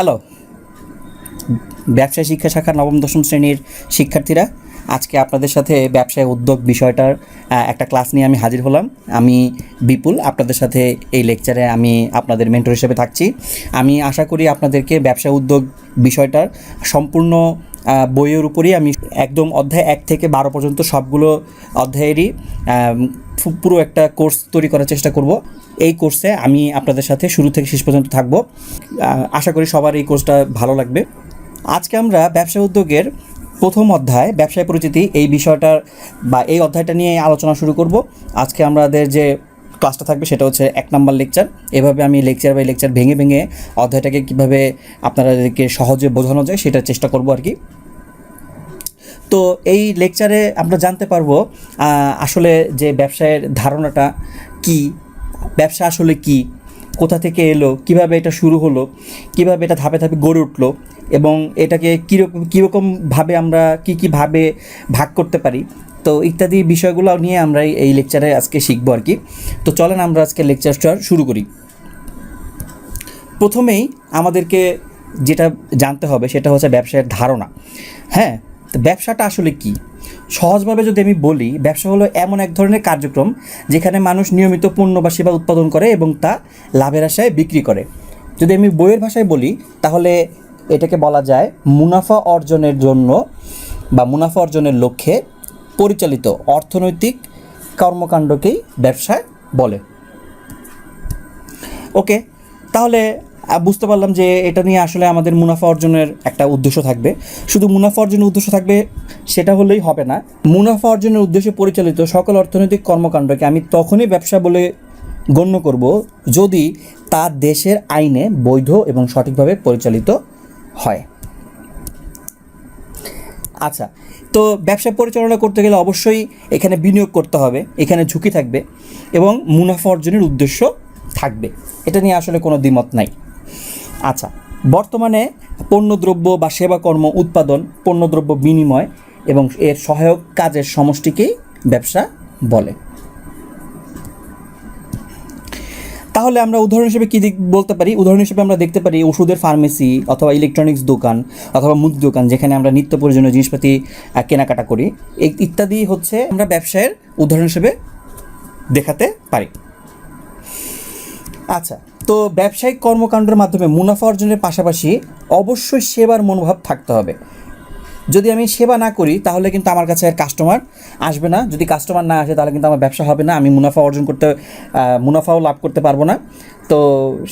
Hello ব্যবসায় শিক্ষা শাখার নবম, দশম শ্রেণির শিক্ষার্থীরা, আজকে আপনাদের সাথে ব্যবসায় উদ্যোগ বিষয়টার একটা ক্লাস নিয়ে আমি হাজির হলাম। আমি বিপুল, আপনাদের সাথে এই লেকচারে আমি আপনাদের মেন্টর হিসেবে থাকছি। আমি আশা করি আপনাদেরকে ব্যবসা উদ্যোগ বিষয়টার সম্পূর্ণ বইয়ের উপরই আমি একদম অধ্যায় এক থেকে বারো পর্যন্ত সবগুলো অধ্যায়েরই পুরো একটা কোর্স তৈরি করার চেষ্টা করব। এই কোর্সে আমি আপনাদের সাথে শুরু থেকে শেষ পর্যন্ত থাকব। আশা করি সবার এই কোর্সটা ভালো লাগবে। আজকে আমরা ব্যবসা উদ্যোগের প্রথম অধ্যায়, ব্যবসায় পরিচিতি, এই বিষয়টার বা এই অধ্যায়টা নিয়ে আলোচনা শুরু করব। আজকে আমাদের যে ক্লাসটা থাকবে সেটা হচ্ছে এক নাম্বার লেকচার। এভাবে আমি লেকচার বাই লেকচার ভেঙে ভেঙে অধ্যায়টাকে কীভাবে আপনাদেরকে সহজে বোঝানো যায় সেটা চেষ্টা করব আর কি। তো এই লেকচারে আমরা জানতে পারব আসলে যে ব্যবসায়ের ধারণাটা কি, ব্যবসা আসলে কি, কোথা থেকে এলো, কীভাবে এটা শুরু হলো, কীভাবে এটা ধাপে ধাপে গড়ে উঠল এবং এটাকে কীরকম কীরকমভাবে আমরা কী কীভাবে ভাগ করতে পারি, তো ইত্যাদি বিষয়গুলো নিয়ে আমরা এই- লেকচারে আজকে শিখব আর কি। তো চলেন আমরা আজকে লেকচারটা শুরু করি। প্রথমেই আমাদেরকে যেটা জানতে হবে সেটা হচ্ছে ব্যবসায়ের ধারণা। হ্যাঁ তো ব্যবসাটা আসলে কি? সহজভাবে যদি আমি বলি, ব্যবসা হলো এমন এক ধরনের কার্যক্রম যেখানে মানুষ নিয়মিত পণ্য বা সেবা উৎপাদন করে এবং তা লাভের আশায় বিক্রি করে। যদি আমি বইয়ের ভাষায় বলি, তাহলে এটাকে বলা যায় মুনাফা অর্জনের জন্য বা মুনাফা অর্জনের লক্ষ্যে পরিচালিত অর্থনৈতিক কর্মকাণ্ডকেই ব্যবসায় বলে। ওকে, তাহলে বুঝতে পারলাম যে এটা নিয়ে আসলে আমাদের মুনাফা অর্জনের একটা উদ্দেশ্য থাকবে। শুধু মুনাফা অর্জনের উদ্দেশ্য থাকবে সেটা হলেই হবে না। মুনাফা অর্জনের উদ্দেশ্যে পরিচালিত সকল অর্থনৈতিক কর্মকাণ্ডকে আমি তখনই ব্যবসা বলে গণ্য করব যদি তা দেশের আইনে বৈধ এবং সঠিকভাবে পরিচালিত হয়। আচ্ছা তো ব্যবসা পরিচালনা করতে গেলে অবশ্যই এখানে বিনিয়োগ করতে হবে, এখানে ঝুঁকি থাকবে এবং মুনাফা অর্জনের উদ্দেশ্য থাকবে। এটা নিয়ে আসলে কোনো দ্বিমত নাই। আচ্ছা বর্তমানে পণ্যদ্রব্য বা সেবাকর্ম উৎপাদন, পণ্যদ্রব্য বিনিময় এবং এর সহায়ক কাজের সমষ্টিকেই ব্যবসা বলে। তাহলে আমরা উদাহরণ হিসেবে কী বলতে পারি? উদাহরণ হিসেবে আমরা দেখতে পারি ওষুধের ফার্মেসি অথবা ইলেকট্রনিক্স দোকান অথবা মুদি দোকান যেখানে আমরা নিত্য প্রয়োজনীয় জিনিসপাতি কেনাকাটা করি। ইত্যাদি হচ্ছে আমরা ব্যবসায়ের উদাহরণ হিসেবে দেখাতে পারি। আচ্ছা তো ব্যবসায়িক কর্মকাণ্ডের মাধ্যমে মুনাফা অর্জনের পাশাপাশি অবশ্যই সেবার মনোভাব থাকতে হবে। যদি আমি সেবা না করি, তাহলে কিন্তু আমার কাছে আর কাস্টমার আসবে না। যদি কাস্টমার না আসে, তাহলে কিন্তু আমার ব্যবসা হবে না। আমি মুনাফা অর্জন করতে মুনাফাও লাভ করতে পারব না। তো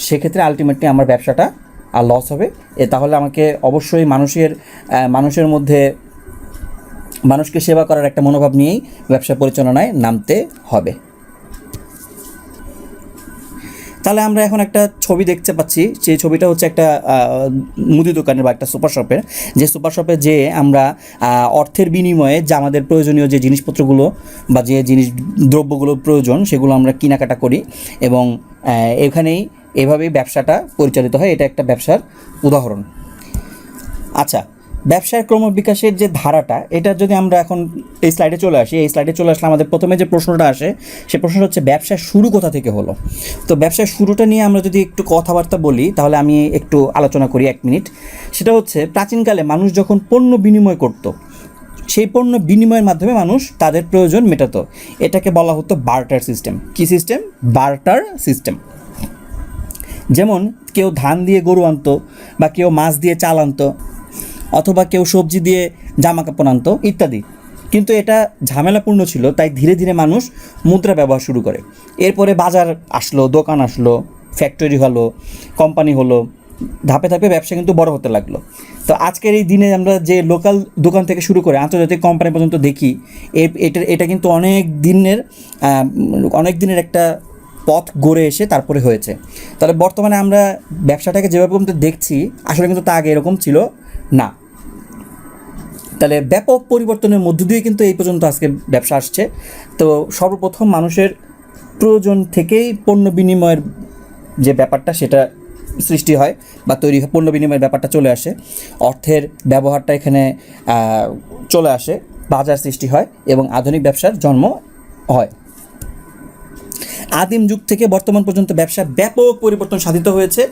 সেক্ষেত্রে আলটিমেটলি আমার ব্যবসাটা আর লস হবে। এ তাহলে আমাকে অবশ্যই মানুষের মানুষের মধ্যে, মানুষকে সেবা করার একটা মনোভাব নিয়েই ব্যবসা পরিচালনায় নামতে হবে। তাহলে আমরা এখন একটা ছবি দেখতে পাচ্ছি। সেই ছবিটা হচ্ছে একটা মুদি দোকানের বা একটা সুপার শপের। যে সুপার শপে যে আমরা অর্থের বিনিময়ে যে আমাদের প্রয়োজনীয় যে জিনিসপত্রগুলো বা যে জিনিস দ্রব্যগুলো প্রয়োজন, সেগুলো আমরা কেনাকাটা করি এবং এখানেই এভাবেই ব্যবসাটা পরিচালিত হয়। এটা একটা ব্যবসার উদাহরণ। আচ্ছা ব্যবসার ক্রমবিকাশের যে ধারাটা, এটা যদি আমরা এখন এই স্লাইডে চলে আসি, এই স্লাইডে চলে আসলে আমাদের প্রথমে যে প্রশ্নটা আসে, সে প্রশ্নটা হচ্ছে ব্যবসার শুরু কোথা থেকে হলো? তো ব্যবসার শুরুটা নিয়ে আমরা যদি একটু কথাবার্তা বলি, তাহলে আমি একটু আলোচনা করি এক মিনিট। সেটা হচ্ছে, প্রাচীনকালে মানুষ যখন পণ্য বিনিময় করত, সেই পণ্য বিনিময়ের মাধ্যমে মানুষ তাদের প্রয়োজন মেটাতো। এটাকে বলা হতো বার্টার সিস্টেম। কি সিস্টেম? Barter system. যেমন, কেউ ধান দিয়ে গরু আনতো, বা কেউ মাছ দিয়ে চাল আনতো অথবা কেউ সবজি দিয়ে জামা কাপড় আনতো, ইত্যাদি। কিন্তু এটা ঝামেলাপূর্ণ ছিল, তাই ধীরে ধীরে মানুষ মুদ্রা ব্যবহার শুরু করে। এরপরে বাজার আসলো, দোকান আসলো ফ্যাক্টরি হলো কোম্পানি হলো, ধাপে ধাপে ব্যবসা কিন্তু বড় হতে লাগল। তো আজকের এই দিনে আমরা যে লোকাল দোকান থেকে শুরু করে আন্তর্জাতিক কোম্পানি পর্যন্ত দেখি এটা এটা কিন্তু অনেক দিনের অনেক দিনের একটা পথ গড়ে এসে তারপরে হয়েছে। তাহলে বর্তমানে আমরা ব্যবসাটাকে যেভাবে দেখছি, আসলে কিন্তু তা আগে এরকম ছিল না। তাহলে ব্যাপক পরিবর্তনের মধ্য দিয়ে কিন্তু এই পর্যন্ত আজকে ব্যবসা আসছে। তো সর্বপ্রথম মানুষের প্রয়োজন থেকেই পণ্য বিনিময়ের যে ব্যাপারটা সেটা সৃষ্টি হয় বা তৈরি হয়, পণ্য বিনিময়ের ব্যাপারটা চলে আসে। অর্থের ব্যবহারটা এখানে চলে আসে, বাজার সৃষ্টি হয় এবং আধুনিক ব্যবসার জন্ম হয়। আদিম যুগ থেকে বর্তমান পর্যন্ত ব্যবসা ব্যাপক পরিবর্তন সাধিত হয়েছে।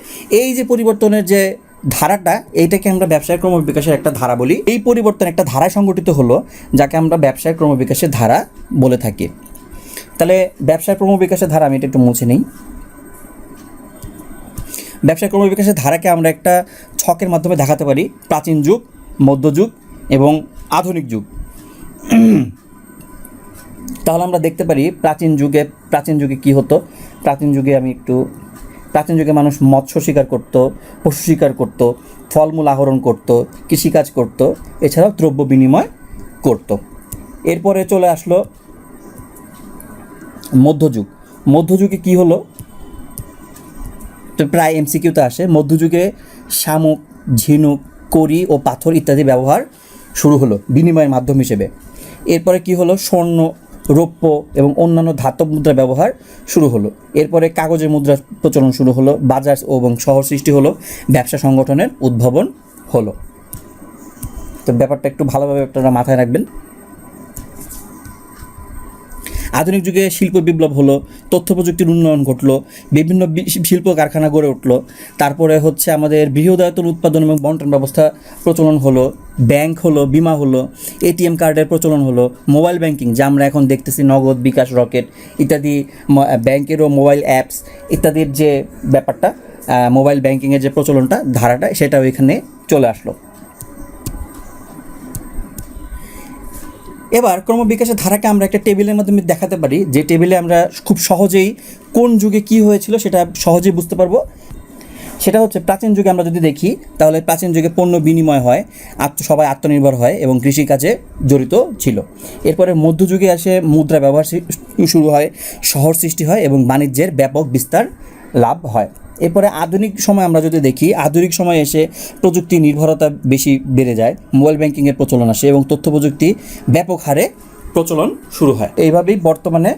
এই যে পরিবর্তনের যে ধারাটা, এইটাকে আমরা ব্যবসায় ক্রমবিকাশের একটা ধারা বলি। এই পরিবর্তন একটা ধারায় সংগঠিত হলো, যাকে আমরা ব্যবসায় ক্রমবিকাশের ধারা বলে থাকি। তাহলে ব্যবসায় ক্রমবিকাশের ধারা, আমি এটা একটু মুছে নিই। ব্যবসায় ক্রমবিকাশের ধারাকে আমরা একটা ছকের মাধ্যমে দেখাতে পারি। প্রাচীন যুগ মধ্যযুগ এবং আধুনিক যুগ। তাহলে আমরা দেখতে পারি প্রাচীন যুগে প্রাচীন যুগে কি হতো? প্রাচীন যুগে আমি একটু প্রাচীন যুগে মানুষ মৎস্য শিকার করত, পশু শিকার করত, ফলমূল আহরণ করত, কৃষিকাজ করত, এছাড়াও দ্রব্য বিনিময় করত। এরপরে চলে আসলো মধ্যযুগ। মধ্যযুগে কি হলো? তো প্রায় এমসিকিউতে আসে। মধ্যযুগে শামুক, ঝিনুক, কড়ি ও পাথর ইত্যাদি ব্যবহার শুরু হলো বিনিময়ের মাধ্যম হিসেবে। এরপরে কি হলো? স্বর্ণ রৌপ্য এবং অন্যান্য ধাতব মুদ্রা ব্যবহার শুরু হলো। এরপরে কাগজের মুদ্রার প্রচলন শুরু হলো বাজার এবং শহর সৃষ্টি হলো, ব্যবসা সংগঠনের উদ্ভাবন হলো। তো ব্যাপারটা একটু ভালোভাবে আপনারা মাথায় রাখবেন। আধুনিক যুগে শিল্প বিপ্লব হলো, তথ্য প্রযুক্তির উন্নয়ন ঘটলো, বিভিন্ন শিল্প কারখানা গড়ে উঠল। তারপরে হচ্ছে আমাদের বৃহদায়তন উৎপাদন এবং বন্টন ব্যবস্থা প্রচলন হলো, ব্যাংক হলো, বিমা হলো এটিএম কার্ডের প্রচলন হলো, মোবাইল ব্যাংকিং যা আমরা এখন দেখতেছি, নগদ, বিকাশ, রকেট ইত্যাদি ব্যাংকেরও মোবাইল অ্যাপস ইত্যাদির যে ব্যাপারটা মোবাইল ব্যাংকিংয়ের যে প্রচলনটা, ধারাটা, সেটাও এখানে চলে আসলো। এবার ক্রমবিকাশের ধারাকে আমরা একটা টেবিলের মাধ্যমে দেখাতে পারি, যে টেবিলে আমরা খুব সহজেই কোন যুগে কি হয়েছিল সেটা সহজেই বুঝতে পারব। সেটা হচ্ছে প্রাচীন যুগে আমরা যদি দেখি, তাহলে প্রাচীন যুগে পণ্য বিনিময় হয়, আত্ম, সবাই আত্মনির্ভর হয় এবং কৃষিকাজে জড়িত ছিল। এরপরে মধ্যযুগে আসে মুদ্রা ব্যবহার শুরু হয়, শহর সৃষ্টি হয় এবং বাণিজ্যের ব্যাপক বিস্তার লাভ হয়। এরপরে আধুনিক সময় আমরা যদি দেখি, আধুনিক সময়ে এসে প্রযুক্তি নির্ভরতা বেশি বেড়ে যায়, মোবাইল ব্যাংকিংয়ের প্রচলন আসে এবং তথ্য প্রযুক্তি ব্যাপক হারে প্রচলন শুরু হয়। এইভাবেই বর্তমানে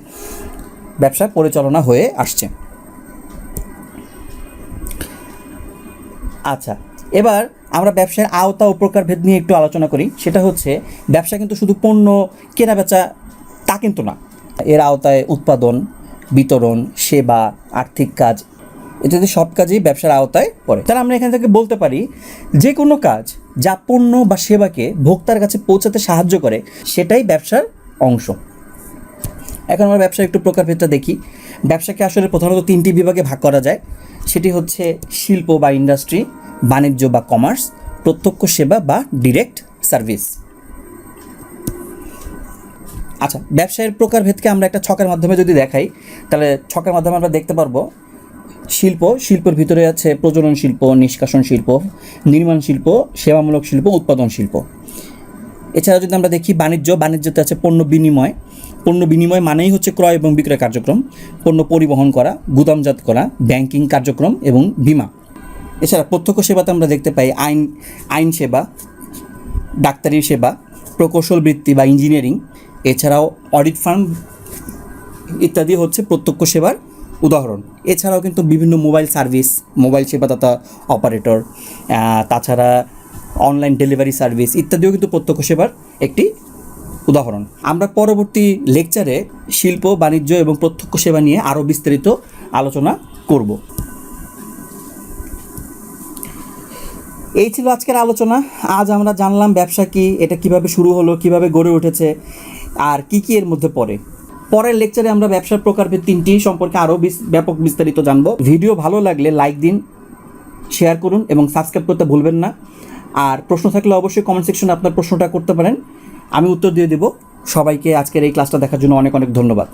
ব্যবসা পরিচালনা হয়ে আসছে। আচ্ছা এবার আমরা ব্যবসার আওতা ও প্রকারভেদ নিয়ে একটু আলোচনা করি। সেটা হচ্ছে, ব্যবসা কিন্তু শুধু পণ্য কেনা বেচা তা কিন্তু না। এর আওতায় উৎপাদন, বিতরণ, সেবা, আর্থিক কাজ ইত্যাদি সব কাজেই ব্যবসার আওতায় পড়ে। তাহলে আমরা এখান থেকে বলতে পারি, যে কোনো কাজ যা পণ্য বা সেবাকে ভোক্তার কাছে পৌঁছাতে সাহায্য করে, সেটাই ব্যবসার অংশ। এখন আমরা ব্যবসার একটু প্রকারভেদটা দেখি। ব্যবসাকে আসলে প্রধানত তিনটি বিভাগে ভাগ করা যায়। সেটি হচ্ছে শিল্প বা ইন্ডাস্ট্রি, বাণিজ্য বা কমার্স, প্রত্যক্ষ সেবা বা ডিরেক্ট সার্ভিস। আচ্ছা ব্যবসায়ের প্রকারভেদকে আমরা একটা ছকের মাধ্যমে যদি দেখাই, তাহলে ছকের মাধ্যমে আমরা দেখতে পারব শিল্প, শিল্পের ভিতরে আছে প্রজনন শিল্প, নিষ্কাশন শিল্প, নির্মাণ শিল্প, সেবামূলক শিল্প, উৎপাদন শিল্প। এছাড়া যদি আমরা দেখি বাণিজ্য, বাণিজ্যতে আছে পণ্য বিনিময়। পণ্য বিনিময় মানেই হচ্ছে ক্রয় এবং বিক্রয় কার্যক্রম। পণ্য পরিবহন করা, গুদামজাত করা, ব্যাংকিং কার্যক্রম এবং বিমা। এছাড়া প্রত্যক্ষ সেবাতে আমরা দেখতে পাই আইন আইন সেবা, ডাক্তারি সেবা, প্রকৌশল বৃত্তি বা ইঞ্জিনিয়ারিং। এছাড়াও অডিট ফার্ম ইত্যাদি হচ্ছে প্রত্যক্ষ সেবার উদাহরণ। এছাড়াও কিন্তু বিভিন্ন মোবাইল সার্ভিস, মোবাইল সেবাদাতা অপারেটর তাছাড়া অনলাইন ডেলিভারি সার্ভিস ইত্যাদিও কিন্তু প্রত্যক্ষ সেবার একটি উদাহরণ। আমরা পরবর্তী লেকচারে শিল্প, বাণিজ্য এবং প্রত্যক্ষ সেবা নিয়ে আরও বিস্তারিত আলোচনা করব। এই ছিল আজকের আলোচনা। আজ আমরা জানলাম ব্যবসা কি, এটা কীভাবে শুরু হলো, কীভাবে গড়ে উঠেছে, আর কি কি এর মধ্যে পড়ে। পরের লেকচারে আমরা ব্যবসার প্রকারভেদ তিনটি সম্পর্কে আরও ব্যাপক বিস্তারিত জানব। ভিডিও ভালো লাগলে লাইক দিন শেয়ার করুন এবং সাবস্ক্রাইব করতে ভুলবেন না। আর প্রশ্ন থাকলে অবশ্যই কমেন্ট সেকশনে আপনার প্রশ্নটা করতে পারেন। আমি উত্তর দিয়ে দেব। সবাইকে আজকের এই ক্লাসটা দেখার জন্য অনেক অনেক ধন্যবাদ।